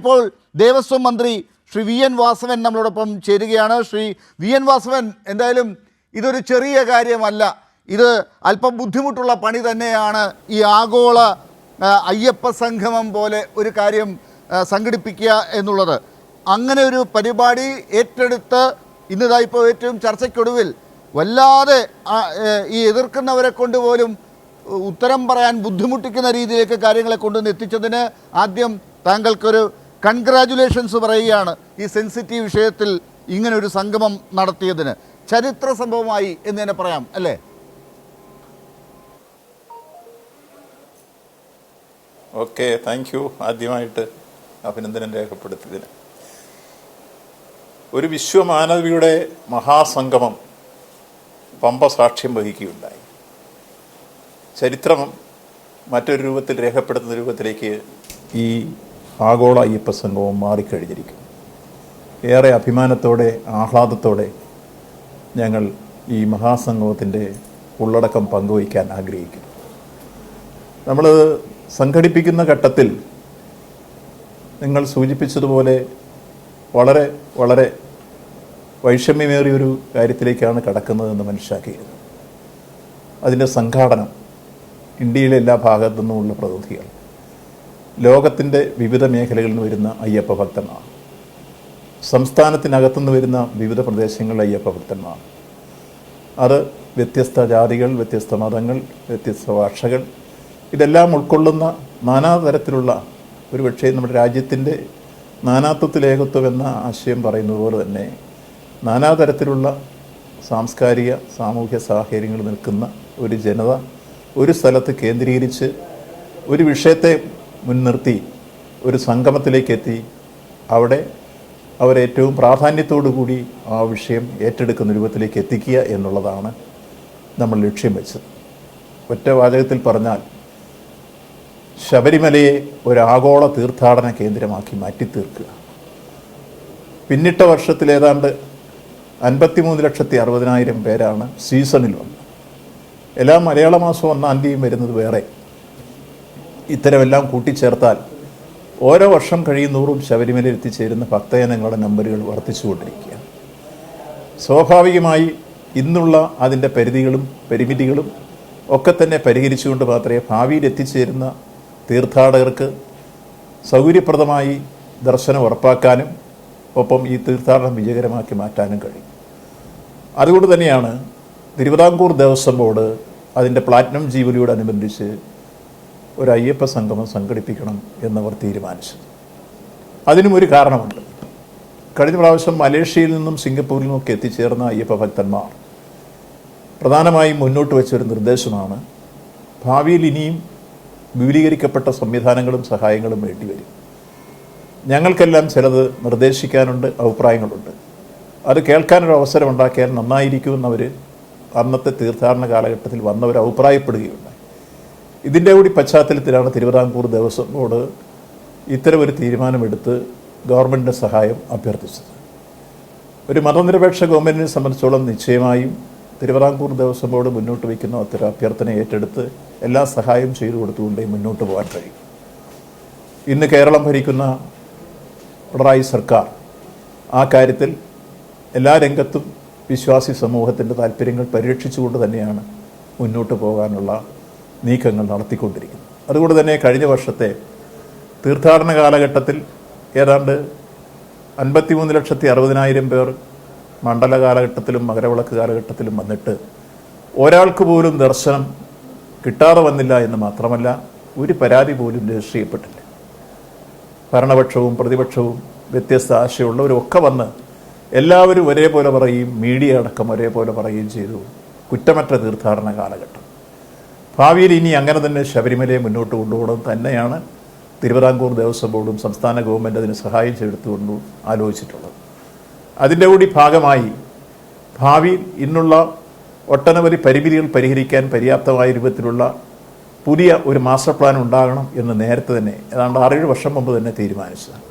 ഇപ്പോൾ ദേവസ്വം മന്ത്രി Shri V N Vasavan നമ്മളോടൊപ്പം ചേരുകയാണ്. ശ്രീ വി എൻ വാസവൻ എന്തായാലും ഇതൊരു ചെറിയ കാര്യമല്ല. ഇത് അല്പം ബുദ്ധിമുട്ടുള്ള പണി തന്നെയാണ്. ഈ ആഗോള അയ്യപ്പ സംഗമം പോലെ ഒരു കാര്യം സംഘടിപ്പിക്കുക എന്നുള്ളത്. അങ്ങനെ ഒരു പരിപാടി ഏറ്റെടുത്ത് ഇന്നിതാ ഇപ്പോൾ ഏറ്റവും ചർച്ചയ്ക്കൊടുവിൽ വല്ലാതെ ഈ എതിർക്കുന്നവരെ കൊണ്ട് പോലും ഉത്തരം പറയാൻ ബുദ്ധിമുട്ടിക്കുന്ന രീതിയിലേക്ക് കാര്യങ്ങളെ കൊണ്ടുവന്ന് എത്തിച്ചതിന് ആദ്യം താങ്കൾക്കൊരു കൺഗ്രാറ്റുലേഷൻസ് പറയുകയാണ് ഈ സെൻസിറ്റീവ് വിഷയത്തിൽ ഇങ്ങനെ ഒരു സംഗമം നടത്തിയതിന്. ചരിത്ര സംഭവമായി എന്ന് തന്നെ പറയാം അല്ലേ? ഓക്കെ താങ്ക് യു ആദ്യമായിട്ട് അഭിനന്ദനം രേഖപ്പെടുത്തിയതിന്. ഒരു വിശ്വമാനവിയുടെ മഹാസംഗമം പമ്പ സാക്ഷ്യം വഹിക്കുകയുണ്ടായി. ചരിത്രം മറ്റൊരു രൂപത്തിൽ രേഖപ്പെടുത്തുന്ന രൂപത്തിലേക്ക് ഈ ആഗോള അയ്യപ്പ സംഘവും മാറിക്കഴിഞ്ഞിരിക്കും ഏറെ അഭിമാനത്തോടെ ആഹ്ലാദത്തോടെ ഞങ്ങൾ ഈ മഹാസംഗമത്തിന്റെ ഉള്ളടക്കം പങ്കുവയ്ക്കാൻ ആഗ്രഹിക്കുന്നു. നമ്മൾ സംഘടിപ്പിക്കുന്ന ഘട്ടത്തിൽ നിങ്ങൾ സൂചിപ്പിച്ചതുപോലെ വളരെ വളരെ വൈഷമ്യമേറിയൊരു കാര്യത്തിലേക്കാണ് കടക്കുന്നതെന്ന് മനസ്സിലാക്കിയിരുന്നു അതിന്റെ സംഘാടനം ഇന്ത്യയിലെ എല്ലാ ഭാഗത്തു നിന്നുമുള്ള പ്രതിനിധികൾ ലോകത്തിന്റെ വിവിധ മേഖലകളിൽ നിന്ന് വരുന്ന അയ്യപ്പ ഭക്തന്മാർ. സംസ്ഥാനത്തിനകത്തുനിന്ന് വരുന്ന വിവിധ പ്രദേശങ്ങളിലെ അയ്യപ്പ ഭക്തന്മാർ. അത് വ്യത്യസ്ത ജാതികൾ വ്യത്യസ്ത മതങ്ങൾ വ്യത്യസ്ത ഭാഷകൾ. ഇതെല്ലാം ഉൾക്കൊള്ളുന്ന നാനാതരത്തിലുള്ള ഒരു പക്ഷേ നമ്മുടെ രാജ്യത്തിന്റെ നാനാത്വത്തിലേകത്വം എന്ന ആശയം പറയുന്നത് പോലെ തന്നെ നാനാതരത്തിലുള്ള സാംസ്കാരിക സാമൂഹ്യ സാഹചര്യങ്ങൾ നിൽക്കുന്ന ഒരു ജനത ഒരു സ്ഥലത്ത് കേന്ദ്രീകരിച്ച് ഒരു വിഷയത്തെ മുൻനിർത്തി ഒരു സംഗമത്തിലേക്ക് എത്തി അവിടെ അവരേറ്റവും പ്രാധാന്യത്തോടു കൂടി ആ വിഷയം ഏറ്റെടുക്കുന്ന രൂപത്തിലേക്ക് എത്തിക്കുക എന്നുള്ളതാണ് നമ്മൾ ലക്ഷ്യം വെച്ചത്. ഒറ്റ വാചകത്തിൽ പറഞ്ഞാൽ ശബരിമലയെ ഒരു ആഗോള തീർത്ഥാടന കേന്ദ്രമാക്കി മാറ്റി തീർക്കുക പിന്നിട്ട വർഷത്തിൽ ഏതാണ്ട് അൻപത്തിമൂന്ന് ലക്ഷത്തി അറുപതിനായിരം പേരാണ് സീസണിൽ വന്നത്. എല്ലാ മലയാള മാസം ഒന്നാം തീയതിയും വരുന്നത് വേറെ. ഇത്തരമെല്ലാം കൂട്ടിച്ചേർത്താൽ ഓരോ വർഷം കഴിയുന്നോറും ശബരിമലയിൽ എത്തിച്ചേരുന്ന ഭക്തജനങ്ങളുടെ നമ്പറുകൾ വർദ്ധിച്ചുകൊണ്ടിരിക്കുകയാണ്. സ്വാഭാവികമായി ഇന്നുള്ള അതിന്റെ പരിധികളും പരിമിതികളും ഒക്കെ തന്നെ പരിഹരിച്ചുകൊണ്ട് മാത്രമേ ഭാവിയിൽ എത്തിച്ചേരുന്ന തീർത്ഥാടകർക്ക് സൗകര്യപ്രദമായി ദർശനം ഉറപ്പാക്കാനും ഒപ്പം ഈ തീർത്ഥാടനം വിജയകരമാക്കി മാറ്റാനും കഴിയും. അതുകൊണ്ട് തന്നെയാണ് തിരുവിതാംകൂർ ദേവസ്വം ബോർഡ് അതിന്റെ പ്ലാറ്റിനം ജൂബിലിയോടനുബന്ധിച്ച് ഒരു അയ്യപ്പ സംഗമം സംഘടിപ്പിക്കണം എന്നവർ തീരുമാനിച്ചത് അതിനും ഒരു കാരണമുണ്ട്. കഴിഞ്ഞ പ്രാവശ്യം മലേഷ്യയിൽ നിന്നും സിംഗപ്പൂരിൽ നിന്നൊക്കെ എത്തിച്ചേർന്ന അയ്യപ്പ ഭക്തന്മാർ പ്രധാനമായും മുന്നോട്ട് വെച്ചൊരു നിർദ്ദേശമാണ് ഭാവിയിൽ ഇനിയും വിപുലീകരിക്കപ്പെട്ട സംവിധാനങ്ങളും സഹായങ്ങളും വേണ്ടിവരും ഞങ്ങൾക്കെല്ലാം ചിലത് നിർദ്ദേശിക്കാനുണ്ട് അഭിപ്രായങ്ങളുണ്ട്. അത് കേൾക്കാനൊരു അവസരം ഉണ്ടാക്കിയാൽ നന്നായിരിക്കുമെന്നവർ അന്നത്തെ തീർത്ഥാടന കാലഘട്ടത്തിൽ വന്നവർ അഭിപ്രായപ്പെടുകയുണ്ടായി ഇതിന്റെ കൂടി പശ്ചാത്തലത്തിലാണ് തിരുവിതാംകൂർ ദേവസ്വം ബോർഡ് ഇത്തരമൊരു തീരുമാനമെടുത്ത് ഗവൺമെന്റിന്റെ സഹായം അഭ്യർത്ഥിച്ചത്. ഒരു മതനിരപേക്ഷ ഗവൺമെന്റിനെ സംബന്ധിച്ചോളം നിശ്ചയമായും തിരുവിതാംകൂർ ദേവസ്വം ബോർഡ് മുന്നോട്ട് വയ്ക്കുന്ന അത്തരം അഭ്യർത്ഥന ഏറ്റെടുത്ത് എല്ലാ സഹായവും ചെയ്തു കൊടുത്തുകൊണ്ടേ മുന്നോട്ട് പോകാൻ കഴിയും. ഇന്ന് കേരളം ഭരിക്കുന്ന പിണറായി സർക്കാർ ആ കാര്യത്തിൽ എല്ലാ രംഗത്തും വിശ്വാസി സമൂഹത്തിന്റെ താല്പര്യങ്ങൾ പരിരക്ഷിച്ചുകൊണ്ട് തന്നെയാണ് മുന്നോട്ട് പോകാനുള്ള നീക്കങ്ങൾ നടത്തിക്കൊണ്ടിരിക്കുന്നു. അതുകൊണ്ട് തന്നെ കഴിഞ്ഞ വർഷത്തെ തീർത്ഥാടന കാലഘട്ടത്തിൽ ഏതാണ്ട് അൻപത്തിമൂന്ന് ലക്ഷത്തി അറുപതിനായിരം പേർ മണ്ഡല കാലഘട്ടത്തിലും മകരവിളക്ക് കാലഘട്ടത്തിലും വന്നിട്ട് ഒരാൾക്ക് പോലും ദർശനം കിട്ടാതെ വന്നില്ല എന്ന് മാത്രമല്ല ഒരു പരാതി പോലും രജിസ്റ്റർ ചെയ്യപ്പെട്ടില്ല. ഭരണപക്ഷവും പ്രതിപക്ഷവും വ്യത്യസ്ത ആശയമുള്ളവരൊക്കെ വന്ന് എല്ലാവരും ഒരേപോലെ പറയും മീഡിയ അടക്കം ഒരേപോലെ പറയുകയും ചെയ്തു. കുറ്റമറ്റ തീർത്ഥാടന കാലഘട്ടം. ഭാവിയിൽ ഇനി അങ്ങനെ തന്നെ ശബരിമലയെ മുന്നോട്ട് കൊണ്ടുപോകണം തന്നെയാണ് തിരുവിതാംകൂർ ദേവസ്വം ബോർഡും സംസ്ഥാന ഗവൺമെന്റ് അതിന് സഹായം ചെയ്തെടുത്തുകൊണ്ടും ആലോചിച്ചിട്ടുള്ളത്. അതിന്റെ കൂടി ഭാഗമായി ഭാവിയിൽ ഇന്നുള്ള ഒട്ടനവധി പരിമിതികൾ പരിഹരിക്കാൻ പര്യാപ്തമായ രൂപത്തിലുള്ള പുതിയ ഒരു മാസ്റ്റർ പ്ലാൻ ഉണ്ടാകണം എന്ന് നേരത്തെ തന്നെ ഏതാണ്ട് ആറേഴ് വർഷം മുമ്പ് തന്നെ തീരുമാനിച്ചതാണ്.